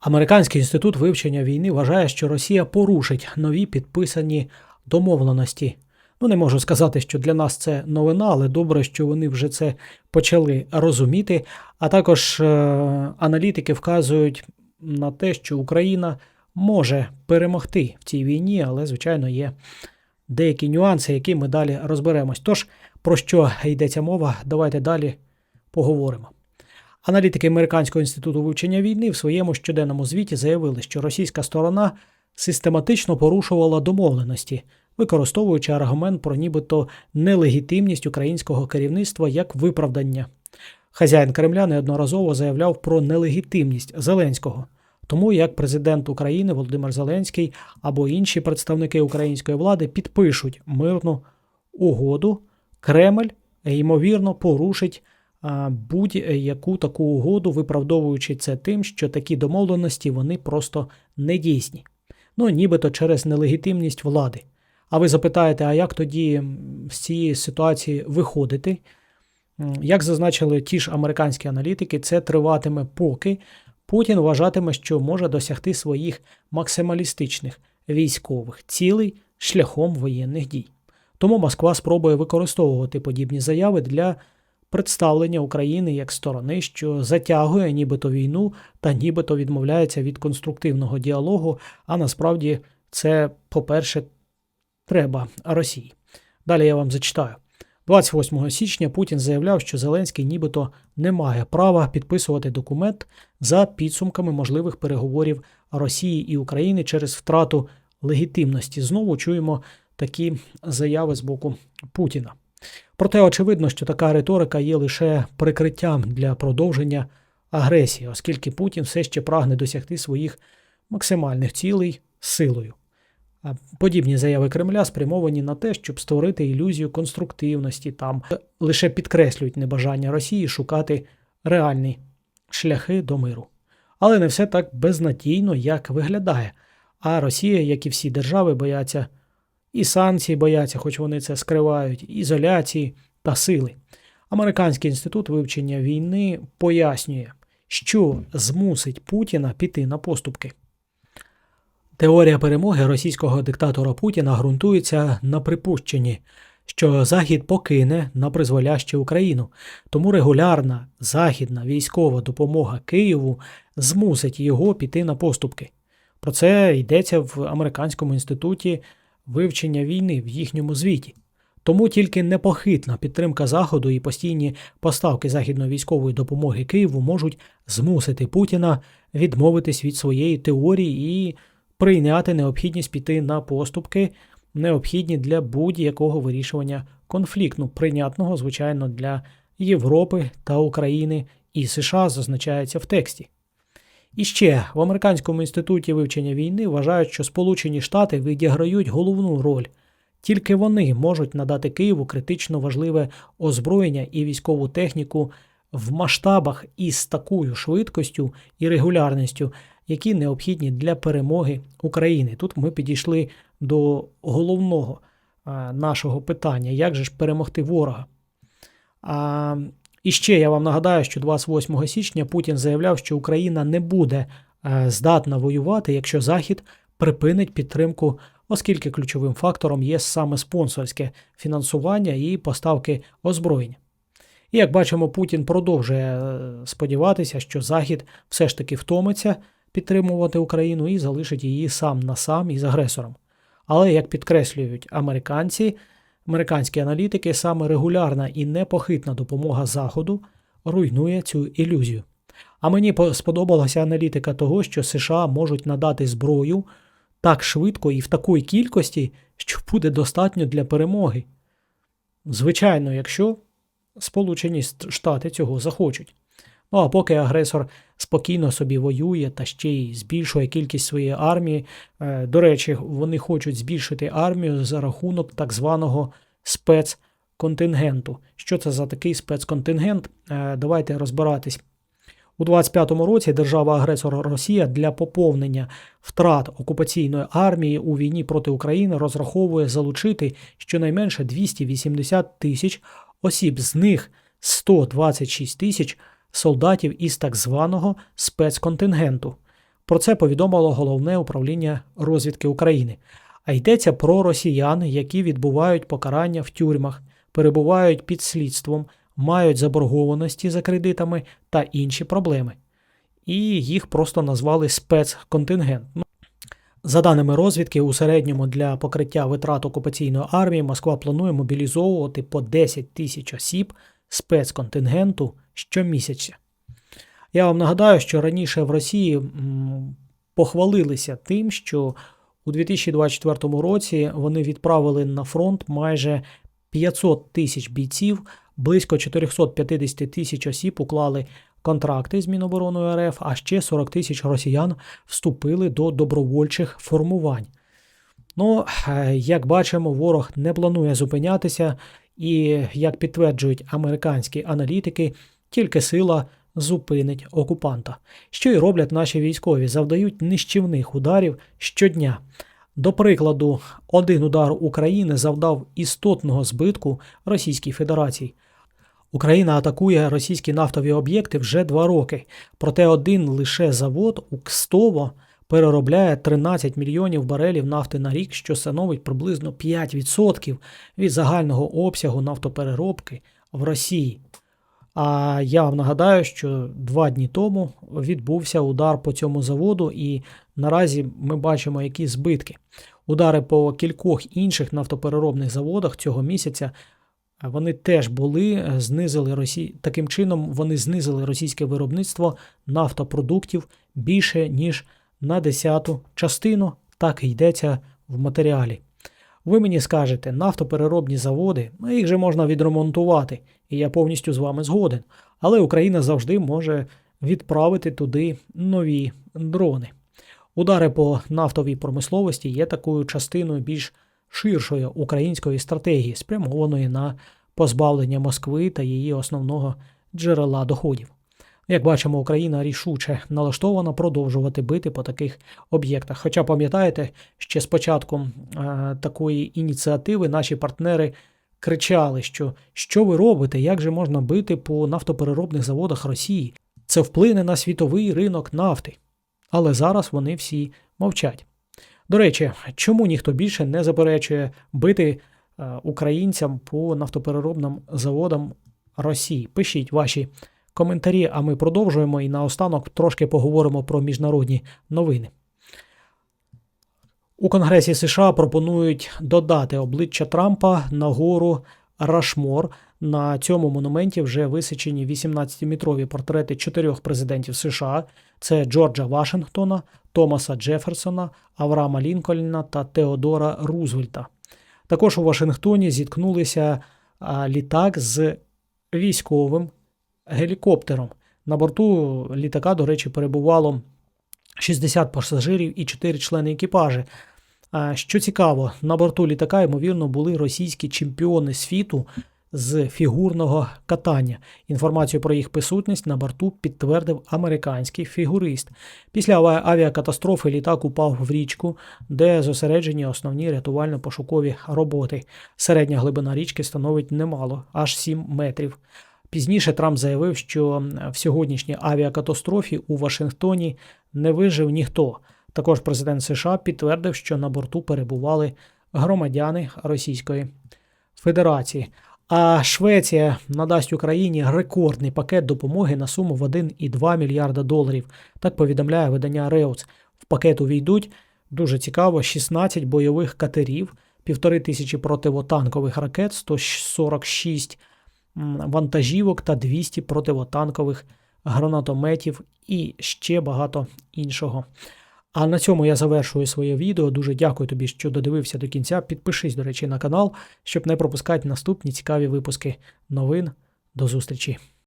Американський інститут вивчення війни вважає, що Росія порушить нові підписані домовленості. Ну, не можу сказати, що для нас це новина, але добре, що вони вже це почали розуміти. А також е- аналітики вказують на те, що Україна може перемогти в цій війні, але, звичайно, є деякі нюанси, які ми далі розберемось. Тож, про що йдеться мова, давайте далі поговоримо. Аналітики Американського інституту вивчення війни в своєму щоденному звіті заявили, що російська сторона систематично порушувала домовленості, використовуючи аргумент про нібито нелегітимність українського керівництва як виправдання. Хазяїн Кремля неодноразово заявляв про нелегітимність Зеленського. Тому як президент України Володимир Зеленський або інші представники української влади підпишуть мирну угоду, Кремль ймовірно порушить будь-яку таку угоду, виправдовуючи це тим, що такі домовленості вони просто не дійсні. Ну, нібито через нелегітимність влади. А ви запитаєте, а як тоді з цієї ситуації виходити? Як зазначили ті ж американські аналітики, це триватиме поки Путін вважатиме, що може досягти своїх максималістичних військових цілей шляхом воєнних дій. Тому Москва спробує використовувати подібні заяви для представлення України як сторони, що затягує нібито війну та нібито відмовляється від конструктивного діалогу. А насправді це, по-перше, треба Росії. Далі я вам зачитаю. 28 січня Путін заявляв, що Зеленський нібито не має права підписувати документ за підсумками можливих переговорів Росії і України через втрату легітимності. Знову чуємо такі заяви з боку Путіна. Проте очевидно, що така риторика є лише прикриттям для продовження агресії, оскільки Путін все ще прагне досягти своїх максимальних цілей силою. Подібні заяви Кремля спрямовані на те, щоб створити ілюзію конструктивності, там лише підкреслюють небажання Росії шукати реальні шляхи до миру. Але не все так безнадійно, як виглядає. А Росія, як і всі держави, бояться і санкцій бояться, хоч вони це скривають, ізоляції та сили. Американський інститут вивчення війни пояснює, що змусить Путіна піти на поступки. Теорія перемоги російського диктатора Путіна ґрунтується на припущенні, що Захід покине на призволяще Україну, тому регулярна західна військова допомога Києву змусить його піти на поступки. Про це йдеться в Американському інституті вивчення війни в їхньому звіті. Тому тільки непохитна підтримка Заходу і постійні поставки західної військової допомоги Києву можуть змусити Путіна відмовитись від своєї теорії і прийняти необхідність піти на поступки, необхідні для будь-якого вирішування конфлікту, прийнятного, звичайно, для Європи та України і США зазначається в тексті. І ще в Американському інституті вивчення війни вважають, що Сполучені Штати відіграють головну роль. Тільки вони можуть надати Києву критично важливе озброєння і військову техніку в масштабах і з такою швидкістю і регулярністю, які необхідні для перемоги України. Тут ми підійшли до головного нашого питання: як же ж перемогти ворога? А, і ще я вам нагадаю, що 28 січня Путін заявляв, що Україна не буде е, здатна воювати, якщо Захід припинить підтримку, оскільки ключовим фактором є саме спонсорське фінансування і поставки озброєння. І як бачимо, Путін продовжує е, сподіватися, що Захід все ж таки втомиться підтримувати Україну і залишить її сам на сам із агресором. Але як підкреслюють американці, американські аналітики, саме регулярна і непохитна допомога Заходу руйнує цю ілюзію. А мені сподобалася аналітика того, що США можуть надати зброю так швидко і в такій кількості, що буде достатньо для перемоги. Звичайно, якщо Сполучені Штати цього захочуть. Ну а поки агресор спокійно собі воює та ще й збільшує кількість своєї армії. Е, До речі, вони хочуть збільшити армію за рахунок так званого спецконтингенту. Що це за такий спецконтингент? Е, Давайте розбиратись. У 25-му році держава-агресор Росія для поповнення втрат окупаційної армії у війні проти України розраховує залучити щонайменше 280 тисяч осіб, з них 126 тисяч солдатів із так званого спецконтингенту. Про це повідомило головне управління розвідки України. А йдеться про росіян, які відбувають покарання в тюрмах, перебувають під слідством, мають заборгованості за кредитами та інші проблеми. І їх просто назвали спецконтингент. Ну, За даними розвідки, у середньому для покриття витрат окупаційної армії Москва планує мобілізовувати по 10 тисяч осіб спецконтингенту щомісяця. Я вам нагадаю, що раніше в Росії похвалилися тим, що у 2024 році вони відправили на фронт майже 500 тисяч бійців, близько 450 тисяч осіб уклали контракти з Мінобороною РФ, а ще 40 тисяч росіян вступили до добровольчих формувань. Ну, е, як бачимо, ворог не планує зупинятися, і, як підтверджують американські аналітики, тільки сила зупинить окупанта. Що й роблять наші військові, завдають нищівних ударів щодня. До прикладу, один удар України завдав істотного збитку Російській Федерації. Україна атакує російські нафтові об'єкти вже два роки, проте один лише завод Укстово переробляє 13 мільйонів барелів нафти на рік, що становить приблизно 5% від загального обсягу нафтопереробки в Росії. А я вам нагадаю, що два дні тому відбувся удар по цьому заводу, і наразі ми бачимо, які збитки. Удари по кількох інших нафтопереробних заводах цього місяця вони теж були, знизили Росі... таким чином вони знизили російське виробництво нафтопродуктів більше, ніж на десяту частину, так і йдеться в матеріалі. Ви мені скажете, нафтопереробні заводи, ну, їх же можна відремонтувати, і я повністю з вами згоден. Але Україна завжди може відправити туди нові дрони. Удари по нафтовій промисловості є такою частиною більш ширшої української стратегії, спрямованої на позбавлення Москви та її основного джерела доходів. Як бачимо, Україна рішуче налаштована продовжувати бити по таких об'єктах. Хоча пам'ятаєте, ще з початку е, такої ініціативи наші партнери кричали, що що ви робите, як же можна бити по нафтопереробних заводах Росії? Це вплине на світовий ринок нафти. Але зараз вони всі мовчать. До речі, чому ніхто більше не заперечує бити е, українцям по нафтопереробним заводам Росії? Пишіть ваші коментарі, а ми продовжуємо і наостанок трошки поговоримо про міжнародні новини. У Конгресі США пропонують додати обличчя Трампа на гору Рашмор. На цьому монументі вже висічені 18-метрові портрети чотирьох президентів США: це Джорджа Вашингтона, Томаса Джеферсона, Авраама Лінкольна та Теодора Рузвельта. Також у Вашингтоні зіткнулися літак з військовим гелікоптером. На борту літака, до речі, перебувало 60 пасажирів і 4 члени екіпажі. Що цікаво, на борту літака, ймовірно, були російські чемпіони світу з фігурного катання. Інформацію про їх присутність на борту підтвердив американський фігурист. Після авіакатастрофи літак упав в річку, де зосереджені основні рятувально-пошукові роботи. Середня глибина річки становить немало, аж 7 метрів. Пізніше Трамп заявив, що в сьогоднішній авіакатастрофі у Вашингтоні не вижив ніхто. Також президент США підтвердив, що на борту перебували громадяни Російської Федерації. А Швеція надасть Україні рекордний пакет допомоги на суму в 1,2 мільярда доларів. Так повідомляє видання Реуц. В пакет увійдуть дуже цікаво: 16 бойових катерів, півтори тисячі противотанкових ракет, 146 вантажівок та 200 противотанкових гранатометів і ще багато іншого. А на цьому я завершую своє відео. Дуже дякую тобі, що додивився до кінця. Підпишись, до речі, на канал, щоб не пропускати наступні цікаві випуски новин. До зустрічі!